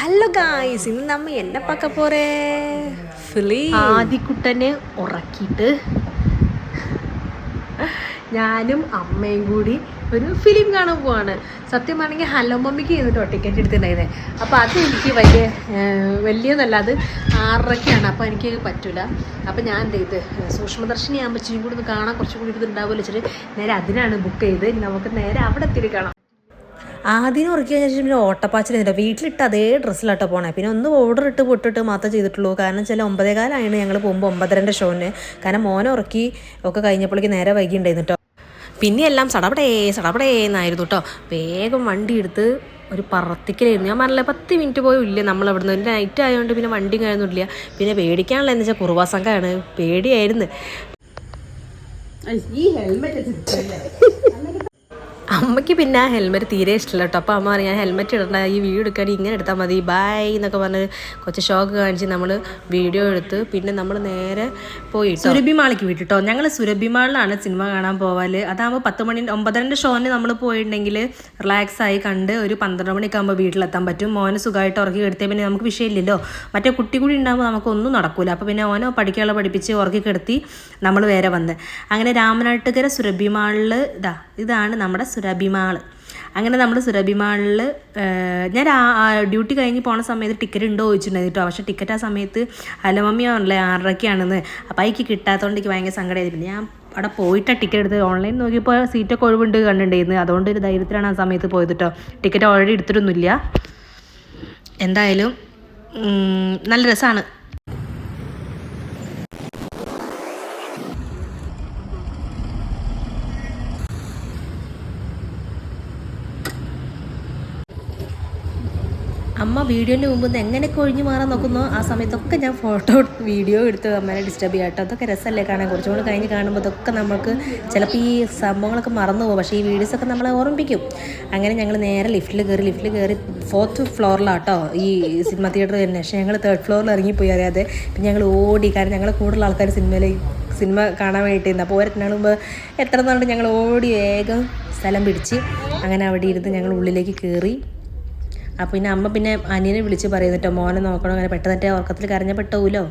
Hello guys ഇന്ന് നമ്മ എന്നെ പക്ക പോറേ ഫിലി ആദിക്കുട്ടനെ ഉറക്കിയിട്ട് ഞാനും അമ്മയും കൂടി ഒരു ഫിലിം കാണാൻ പോവാണ്. സത്യം പറഞ്ഞെങ്കിൽ ഹലോ മമ്മിക്ക് ചെയ്തിട്ടോ ടിക്കറ്റ് എടുത്തിട്ടുണ്ടായിരുന്നേ. അപ്പോൾ അത് എനിക്ക് വലിയ വലിയതല്ല അത് ആറരയ്ക്കാണ് അപ്പോൾ എനിക്ക് പറ്റില്ല അപ്പോൾ ഞാൻ എന്ത് ചെയ്ത്? സൂക്ഷ്മദർശിനി ആകുമ്പോൾ ഇച്ചിരി കൂടി ഒന്ന് കാണാൻ കുറച്ചും കൂടി ഇരുന്നുണ്ടാവുമല്ലോ വെച്ചിട്ട് നേരെ അതിനാണ് ബുക്ക് ചെയ്ത്. നമുക്ക് നേരെ അവിടെ എത്തിയിട്ട് കാണാം. ആദ്യം ഉറക്കി കഴിഞ്ഞാൽ പിന്നെ ഓട്ടപ്പാച്ചിലില്ല വീട്ടിലിട്ട് അതേ ഡ്രസ്സിലാട്ടോ പോണേ. പിന്നെ ഒന്ന് ഓർഡർ ഇട്ട് പൊട്ടിട്ട് മാത്രമേ ചെയ്തിട്ടുള്ളൂ. കാരണം ചില ഒമ്പതേകാലാണ് ഞങ്ങൾ പോകുമ്പോൾ ഒമ്പതരന്റെ ഷോന് കാരണം മോനെ ഉറക്കി ഒക്കെ കഴിഞ്ഞപ്പോഴേക്ക് നേരെ വൈകി ഉണ്ടായിരുന്നു കേട്ടോ പിന്നെ എല്ലാം സടപടേ സടപടേ എന്നായിരുന്നു കേട്ടോ വേഗം വണ്ടി എടുത്ത് ഒരു പറത്തിക്കലായിരുന്നു. ഞാൻ പറഞ്ഞില്ല പത്ത് മിനിറ്റ് പോലും ഇല്ല നമ്മൾ അവിടുന്ന് ഒരു നൈറ്റ് ആയതുകൊണ്ട് പിന്നെ വണ്ടി കഴിഞ്ഞില്ല പിന്നെ പേടിക്കാനുള്ള എന്ന് വെച്ചാൽ കുറുവാസംഘമാണ് പേടിയായിരുന്നു. അമ്മയ്ക്ക് പിന്നെ ആ ഹെൽമെറ്റ് തീരെ ഇഷ്ടമല്ല കേട്ടോ അപ്പോൾ അമ്മ പറയും ഞാൻ ഹെൽമെറ്റ് ഇടണ്ട ഈ വീഡിയോ എടുക്കാൻ ഇങ്ങനെ എടുത്താൽ മതി ബൈ എന്നൊക്കെ പറഞ്ഞ് കുറച്ച് ഷോക്ക് കാണിച്ച് നമ്മൾ വീഡിയോ എടുത്ത് പിന്നെ നമ്മൾ നേരെ പോയി സുരഭി മാളിക്ക് വിട്ടിട്ടോ ഞങ്ങൾ സുരഭി മാളിലാണ് സിനിമ കാണാൻ പോവാൽ. അതാകുമ്പോൾ പത്ത് മണി ഒമ്പതരന്റെ ഷോന് നമ്മൾ പോയിട്ടുണ്ടെങ്കിൽ റിലാക്സ് ആയി കണ്ട് ഒരു പന്ത്രണ്ട് മണിയൊക്കെ ആകുമ്പോൾ വീട്ടിലെത്താൻ പറ്റും. മോനെ സുഖമായിട്ട് ഉറക്കി കിടത്തിയാൽ പിന്നെ നമുക്ക് വിഷയമില്ലല്ലോ. മറ്റേ കുട്ടി കൂടി ഉണ്ടാകുമ്പോൾ നമുക്കൊന്നും നടക്കൂല. അപ്പോൾ പിന്നെ ഓനെ പഠിക്കാനുള്ള പഠിപ്പിച്ച് ഉറക്കി കിടത്തി നമ്മൾ വേറെ വന്ന്. അങ്ങനെ രാമനാട്ടുകര സുരഭി മാളിൽ ഇതാ ഇതാണ് നമ്മുടെ സുരഭി മാൾ അങ്ങനെ നമ്മൾ സുരഭിമാളിൽ ഞാൻ ഡ്യൂട്ടി കഴിഞ്ഞ് പോണ സമയത്ത് ടിക്കറ്റ് ഉണ്ടോ ചോദിച്ചിട്ടുണ്ടായിരുന്നു കേട്ടോ. പക്ഷേ ടിക്കറ്റ് ആ സമയത്ത് അലമമ്മി ആണല്ലേ ആറരയ്ക്കാണെന്ന് അപ്പോൾ എനിക്ക് കിട്ടാത്തതുകൊണ്ട് എനിക്ക് ഭയങ്കര സങ്കടമായിരുന്നു പിന്നെ ഞാൻ അവിടെ പോയിട്ട് ടിക്കറ്റ് എടുത്ത് ഓൺലൈൻ നോക്കിയപ്പോൾ സീറ്റൊക്കെ ഒഴിവുണ്ട് കണ്ടിട്ടുണ്ടായിരുന്നു. അതുകൊണ്ട് ഒരു ധൈര്യത്തിലാണ് ആ സമയത്ത് പോയത് കേട്ടോ. ടിക്കറ്റ് ഓൾറെഡി എടുത്തിട്ടൊന്നുമില്ല. എന്തായാലും നല്ല രസമാണ് അമ്മ വീഡിയോന്റെ മുമ്പ് നിന്ന് എങ്ങനെയൊക്കെ ഒഴിഞ്ഞു മാറാൻ നോക്കുന്നോ ആ സമയത്തൊക്കെ ഞാൻ ഫോട്ടോ വീഡിയോ എടുത്ത് അമ്മേനെ ഡിസ്റ്റർബ് ചെയ്യാം കേട്ടോ. അതൊക്കെ രസമല്ലേ കാണാൻ? കുറച്ചും കൂടി കഴിഞ്ഞ് കാണുമ്പോൾ ഇതൊക്കെ നമുക്ക് ചിലപ്പോൾ ഈ സംഭവങ്ങളൊക്കെ മറന്നു പോകും. പക്ഷേ ഈ വീഡിയോസൊക്കെ നമ്മളെ ഓർമ്മിപ്പിക്കും. അങ്ങനെ ഞങ്ങൾ നേരെ ലിഫ്റ്റിൽ കയറി ലിഫ്റ്റിൽ കയറി ഫോർത്ത് ഫ്ലോറിലാട്ടോ ഈ സിനിമ തിയേറ്റർ തന്നെ. പക്ഷേ ഞങ്ങൾ തേർഡ് ഫ്ലോറിൽ ഇറങ്ങിപ്പോയി അറിയാതെ. പിന്നെ ഞങ്ങൾ ഓടി കാരണം ഞങ്ങൾ കൂടുതൽ ആൾക്കാർ സിനിമയിൽ സിനിമ കാണാൻ വേണ്ടിയിരുന്നു അപ്പോൾ ഓരോ മുമ്പ് എത്ര നാളുണ്ട് ഞങ്ങൾ ഓടി വേഗം സ്ഥലം പിടിച്ച്. അങ്ങനെ അവിടെ ഇരുന്ന് ഞങ്ങൾ ഉള്ളിലേക്ക് കയറി അപ്പോൾ പിന്നെ അമ്മ പിന്നെ അനിയനെ വിളിച്ച് പറയുന്നിട്ടോ മോനെ നോക്കണം അങ്ങനെ പെട്ടെന്നിട്ട് ഉറക്കത്തിൽ കരഞ്ഞ പെട്ടൂലോ?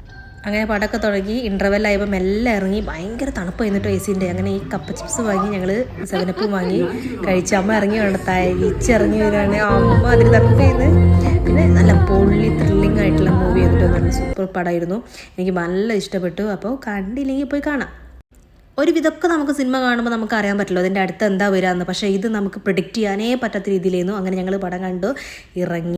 അങ്ങനെ പടക്കെ തുടങ്ങി ഇന്റർവെല്ലായപ്പോൾ എല്ലാം ഇറങ്ങി ഭയങ്കര തണുപ്പ് കഴിഞ്ഞിട്ടോ എ സിന്റെ അങ്ങനെ ഈ കപ്പ ചിപ്സ് വാങ്ങി ഞങ്ങൾ സെവനപ്പ് വാങ്ങി കഴിച്ച് അമ്മ ഇറങ്ങി വേണ്ട തരിച്ചിറങ്ങി വരികയാണ്. അമ്മ അതിൽ തണുപ്പ് ചെയ്ത് പിന്നെ നല്ല പൊള്ളി ത്രില്ലിംഗ് ആയിട്ടുള്ള മൂവി ചെയ്തിട്ടോ നല്ല സൂപ്പർ പടമായിരുന്നു. എനിക്ക് നല്ല ഇഷ്ടപ്പെട്ടു. അപ്പോൾ കണ്ടില്ലെങ്കിൽ പോയി കാണാം. ഒരു വിധമൊക്കെ നമുക്ക് സിനിമ കാണുമ്പോൾ നമുക്ക് അറിയാൻ പറ്റില്ല അതിന്റെ അടുത്ത് എന്താ വരാമെന്ന് പക്ഷേ ഇത് നമുക്ക് പ്രിഡിക്റ്റ് ചെയ്യാനേ പറ്റാത്ത രീതിയിലായിരുന്നു. അങ്ങനെ ഞങ്ങൾ പടം കണ്ടു ഇറങ്ങി.